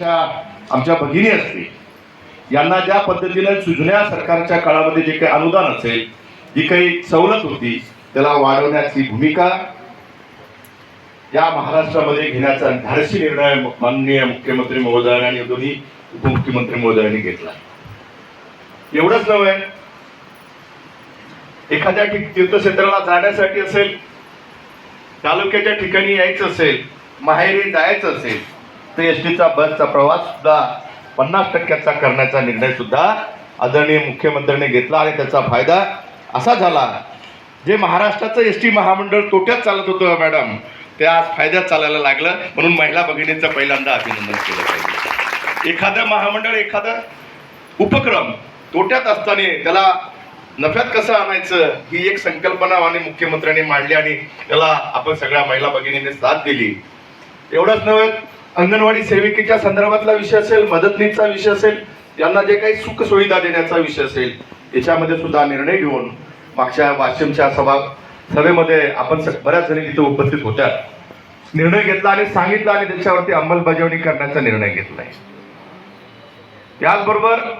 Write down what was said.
आमच्या भगिनी असतील यांना ज्या पद्धतीनं जुन्या सरकारच्या काळामध्ये जे काही अनुदान असेल जी काही सवलत होती त्याला वाढवण्याची भूमिका या महाराष्ट्रामध्ये घेण्याचा धाडसी निर्णय माननीय मुख्यमंत्री महोदयाने आणि दोन्ही उपमुख्यमंत्री महोदयांनी घेतला. एवढंच नव्हे एखाद्या तीर्थक्षेत्राला जाण्यासाठी असेल तालुक्याच्या ठिकाणी यायचं असेल माहेरी जायचं असेल तर एस टीचा बसचा प्रवास सुद्धा पन्नास टक्क्याचा करण्याचा निर्णय सुद्धा आदरणीय मुख्यमंत्र्यांनी घेतला आणि त्याचा फायदा असा झाला. जे महाराष्ट्राचं एस टी महामंडळ तोट्यात चालत होतं मॅडम ते आज फायद्यात चालायला लागलं. म्हणून महिला भगिनींचं पहिल्यांदा अभिनंदन केलं पाहिजे. एखादं महामंडळ एखादा उपक्रम तोट्यात असताना त्याला नफ्यात कसं आणायचं ही एक संकल्पना आणि मुख्यमंत्र्यांनी मांडली आणि त्याला आपण सगळ्या महिला भगिनींनी साथ दिली. एवढंच नव्हे अंगणवाडी सेविकेच्या संदर्भातला विषय असेल मदतनीसचा विषय असेल यांना जे काही सुख सुविधा देण्याचा विषय असेल याच्यामध्ये सुद्धा निर्णय घेऊन मागच्या वाशिमच्या सभा सभेमध्ये आपण बऱ्याच जणी तिथे उपस्थित होत्या. निर्णय घेतला आणि सांगितला आणि त्याच्यावरती अंमलबजावणी करण्याचा निर्णय घेतलाय. त्याचबरोबर